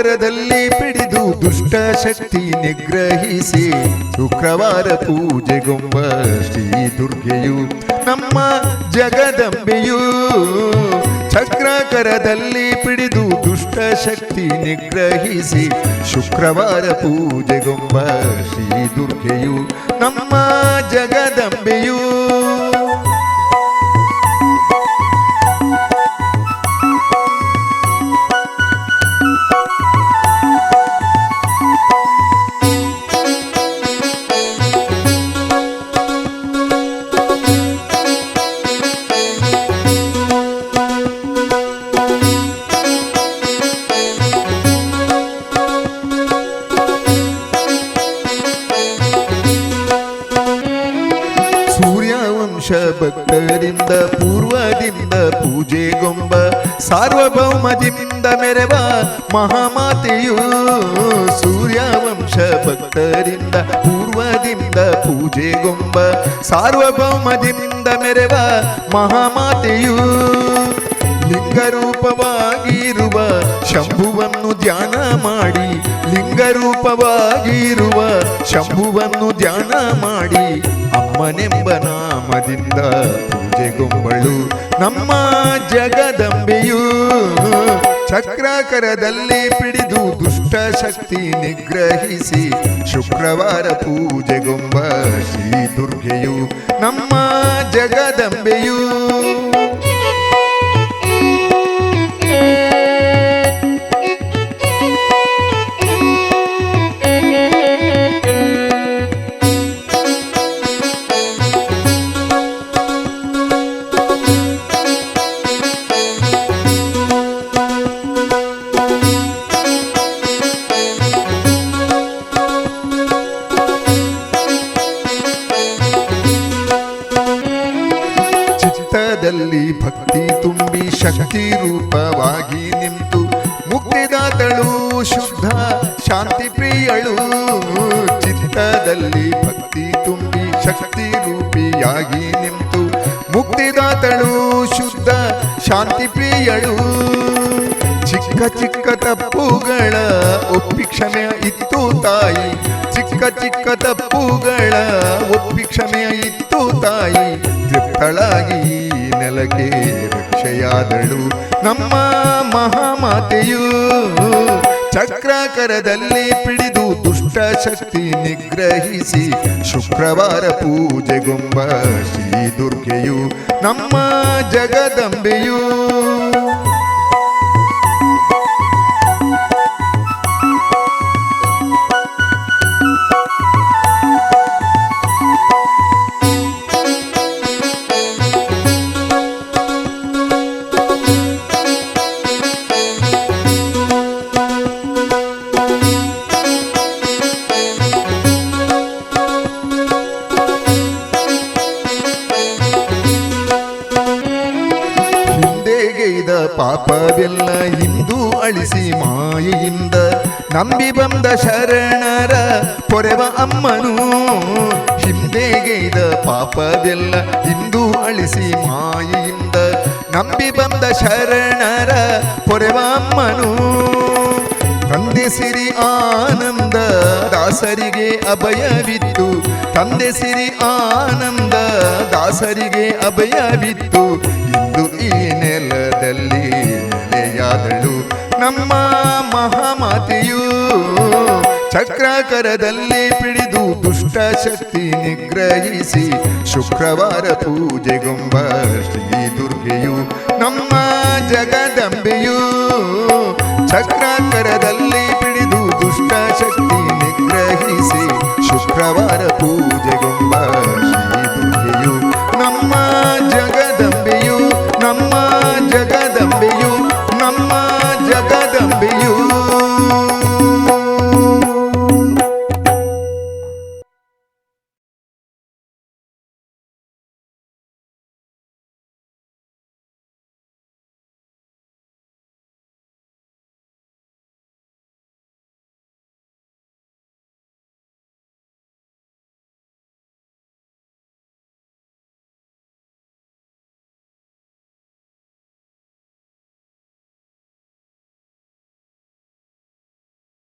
ಚಕ್ರಾಕರದಲ್ಲಿ ಪಿಡಿದು ದುಷ್ಟ ಶಕ್ತಿ ನಿಗ್ರಹಿಸಿ ಶುಕ್ರವಾರ ಪೂಜೆಗೊಂಬ ಶ್ರೀ ದುರ್ಗೆಯು ನಮ್ಮ ಜಗದಂಬೆಯು. ಚಕ್ರಾಕರದಲ್ಲಿ ಪಿಡಿದು ದುಷ್ಟ ಶಕ್ತಿ ನಿಗ್ರಹಿಸಿ ಶುಕ್ರವಾರ ಪೂಜೆಗೊಂಬ ಶ್ರೀ ದುರ್ಗೆಯು ನಮ್ಮ ಜಗದಂಬೆಯು. ಭಕ್ತರಿಂದ ಪೂರ್ವದಿಂದ ಪೂಜೆಗೊಂಬ ಸಾರ್ವಭೌಮದಿಂದ ಮೆರವ ಮಹಾಮಾತೆಯು ಸೂರ್ಯವಂಶ ಭಕ್ತರಿಂದ ಪೂರ್ವದಿಂದ ಪೂಜೆಗೊಂಬ ಸಾರ್ವಭೌಮದಿಂದ ಮೆರವ ಮಹಾಮಾತೆಯು ಲಿಂಗರೂಪವಾಗಿರುವ ಶಂಭುವನ್ನು ಧ್ಯಾನ ಮಾಡಿ, ಲಿಂಗರೂಪವಾಗಿರುವ ಶಂಭುವನ್ನು ಧ್ಯಾನ ಮಾಡಿ, ಅಮ್ಮನೆಂಬ ನಾಮದಿಂದ ಪೂಜೆಗೊಂಬಳು ನಮ್ಮ ಜಗದಂಬೆಯು ಚಕ್ರಾಕರದಲ್ಲಿ ಪಿಡಿದು ದುಷ್ಟ ಶಕ್ತಿ ನಿಗ್ರಹಿಸಿ ಶುಕ್ರವಾರ ಪೂಜೆಗೊಂಬ ಶ್ರೀ ದುರ್ಗೆಯು ನಮ್ಮ ಜಗದಂಬೆಯು. ಚಿತ್ತದಲ್ಲಿ ಭಕ್ತಿ ತುಂಬಿ ಶಕ್ತಿ ರೂಪವಾಗಿ ನಿಂತು ಮುಕ್ತಿದಾತಳು ಶುದ್ಧ ಶಾಂತಿ ಪ್ರಿಯಳು. ಚಿತ್ತದಲ್ಲಿ ಭಕ್ತಿ ತುಂಬಿ ಶಕ್ತಿ ರೂಪಿಯಾಗಿ ನಿಂತು ಮುಕ್ತಿದಾತಳು ಶುದ್ಧ ಶಾಂತಿ ಪ್ರಿಯಳು. ಚಿಕ್ಕ ಚಿಕ್ಕ ತಪ್ಪುಗಳ ಒಪ್ಪಿಕ್ಷಣೆ ಇತ್ತು ತಾಯಿ. ಚಿಕ್ಕ ಚಿಕ್ಕ ತಪ್ಪುಗಳ ಒಪ್ಪಿಕ್ಷಣೆ ಇತ್ತು ತಾಯಿ. ತೃಪ್ತಳಾಗಿ ನೆಲಕ್ಕೆ ರಕ್ಷೆಯಾದಳು. ನಮ್ಮ ಮಹಾಮಾತೆಯು ಚಕ್ರಾಕರದಲ್ಲಿ ಪಿಡಿದು ದುಷ್ಟ ಶಕ್ತಿ ನಿಗ್ರಹಿಸಿ ಶುಕ್ರವಾರ ಪೂಜೆಗೊಂಬ ಶ್ರೀ ದುರ್ಗೆಯು ನಮ್ಮ ಜಗದಂಬೆಯು ಪಾಪವೆಲ್ಲ ಇಂದು ಅಳಿಸಿ ಮಾಯೆಯಿಂದ ನಂಬಿ ಬಂದ ಶರಣರ ಪೊರೆವ ಅಮ್ಮನು. ಹಿಂದೆಗೈದ ಪಾಪವೆಲ್ಲ ಇಂದು ಅಳಿಸಿ ಮಾಯೆಯಿಂದ ನಂಬಿ ಬಂದ ಶರಣರ ಪೊರೆವ ಅಮ್ಮನು. ತಂದೆ ಸಿರಿ ಆನಂದ, ದಾಸರಿಗೆ ಅಭಯವಿತ್ತು. ತಂದೆ ಸಿರಿ ಆನಂದ, ದಾಸರಿಗೆ ಅಭಯವಿತ್ತು. ಈ ನೆಲದಲ್ಲಿ ನೆಲೆಯಾದಳು ನಮ್ಮ ಮಹಾಮಾತೆಯು. ಚಕ್ರಾಕರದಲ್ಲಿ ಪಿಡಿದು ದುಷ್ಟ ಶಕ್ತಿ ನಿಗ್ರಹಿಸಿ ಶುಕ್ರವಾರ ಪೂಜೆಗೊಂಬ ಶ್ರೀ ದುರ್ಗೆಯು ನಮ್ಮ ಜಗದಂಬೆಯು. ಚಕ್ರಾಕರದಲ್ಲಿ ಪಿಡಿದು ದುಷ್ಟ ಶಕ್ತಿ ನಿಗ್ರಹಿಸಿ ಶುಕ್ರವಾರ ಪೂಜೆಗೊಂಬ